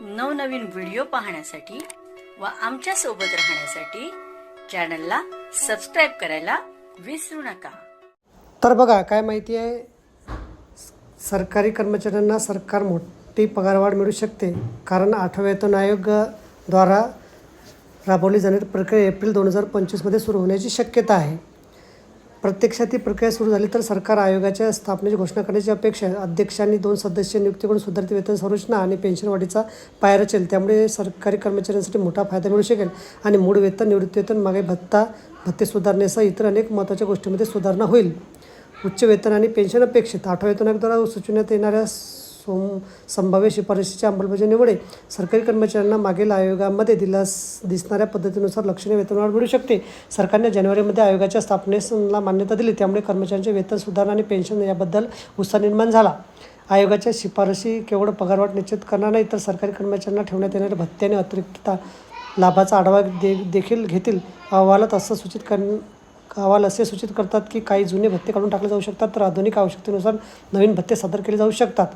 नवनवीन व्हिडिओ पाहण्यासाठी व आमच्यासोबत राहण्यासाठी चॅनलला सबस्क्राईब करायला विसरू नका. तर बघा काय माहिती आहे? सरकारी कर्मचाऱ्यांना सरकार मोठी पगारवाढ मिळू शकते. कारण आठव्यातून आयोगाद्वारा राबवली जाणारी प्रक्रिया एप्रिल दोन हजार पंचवीसमध्ये सुरू होण्याची शक्यता आहे. प्रत्यक्षात ही प्रक्रिया सुरू झाली तर सरकार आयोगाच्या स्थापनेची घोषणा करण्याची अपेक्षा आहे. अध्यक्षांनी दोन सदस्य नियुक्ती करून सुधारित वेतन संरचना आणि पेन्शन वाढीचा पाय रचेल. त्यामुळे सरकारी कर्मचाऱ्यांसाठी मोठा फायदा मिळू शकेल आणि मूळ वेतन निवृत्तीवेतन मागे भत्ता भत्ते सुधारण्यासह इतर अनेक महत्त्वाच्या गोष्टींमध्ये सुधारणा होईल. उच्च वेतन आणि पेन्शन अपेक्षित आठव्या वेतनाद्वारा सुचवण्यात येणाऱ्या संभाव्य शिफारशीच्या अंमलबजावणीमुळे सरकारी कर्मचाऱ्यांना मागील आयोगामध्ये दिलास दिसणाऱ्या पद्धतीनुसार लक्षणीय वेतनवाढ मिळू शकते. सरकारने जानेवारीमध्ये आयोगाच्या स्थापनेला मान्यता दिली त्यामुळे कर्मचाऱ्यांचे वेतन सुधारणा आणि पेन्शन याबद्दल उत्साह निर्माण झाला. आयोगाच्या शिफारशी केवळ पगारवाढ निश्चित करणार नाही तर सरकारी कर्मचाऱ्यांना ठेवण्यात येणाऱ्या भत्ते आणि अतिरिक्त लाभाचा आढावा दे देखील घेतील. अहवालात असं सूचित कर अहवाल असे सूचित करतात की काही जुने भत्ते काढून टाकले जाऊ शकतात तर आधुनिक आवश्यकतेनुसार नवीन भत्ते सादर केले जाऊ शकतात.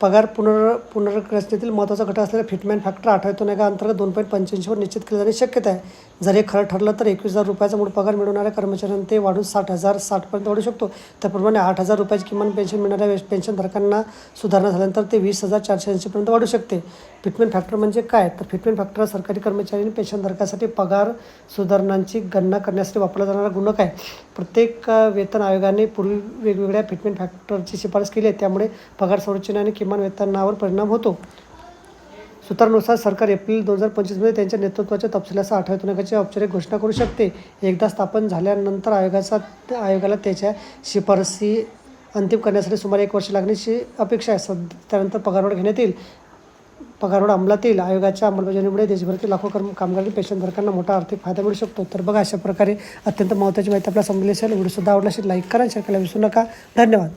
पगार पुनर् पुनर्रचनेतील महत्त्वाचा घटक असलेला फिटमॅन फॅक्टर आठवतो नाही का? अंतर्गत दोन पॉईंट पंच्याऐंशीवर निश्चित केले जाणे शक्यता आहे. जर हे खरं ठरलं तर एकवीस हजार रुपयाचा मूळ पगार मिळवणाऱ्या कर्मचाऱ्यांना ते वाढून साठ हजार साठपर्यंत वाढू शकतो. त्याप्रमाणे आठ हजार रुपयाची किमान पेन्शन मिळणाऱ्या पेन्शनधारकांना सुधारणा झाल्यानंतर ते वीस हजार चारशे ऐंशीपर्यंत वाढू शकते. फिटमेंट फॅक्टर म्हणजे काय? तर फिटमेंट फॅक्टर सरकारी कर्मचारी आणि पेन्शनधारकासाठी पगार सुधारणांची गणना करण्यासाठी वापरला जाणारा गुणक आहे. प्रत्येक वेतन आयोगाने पूर्वी वेगवेगळ्या फिटमेंट फॅक्टरची शिफारस केली आहे. त्यामुळे पगार संरचना आणि किमान वेतनावर परिणाम होतो. सूत्रानुसार सरकार एप्रिल दोन हजार पंचवीसमध्ये त्यांच्या नेतृत्वाच्या तपशिलाचा आठव्या औपचारिक घोषणा करू शकते. एकदा स्थापन झाल्यानंतर आयोगाचा आयोगाला त्याच्या शिफारसी अंतिम करण्यासाठी सुमारे एक वर्ष लागण्याची अपेक्षा आहे. सध्या त्यानंतर पगारवाढ घेण्यात येईल. पगारवाढ अंमलात येईल. आयोगाच्या अंमलबजावणीमुळे देशभरातील लाखो कर्म कामगार आणि पेन्शनधारकांना मोठा आर्थिक फायदा मिळू शकतो. तर बघा अशा प्रकारे अत्यंत महत्त्वाची माहिती आपल्याला समजली असेल. व्हिडिओसुद्धा आवडला असेल लाईक करा शेअर करायला विसरू नका. धन्यवाद.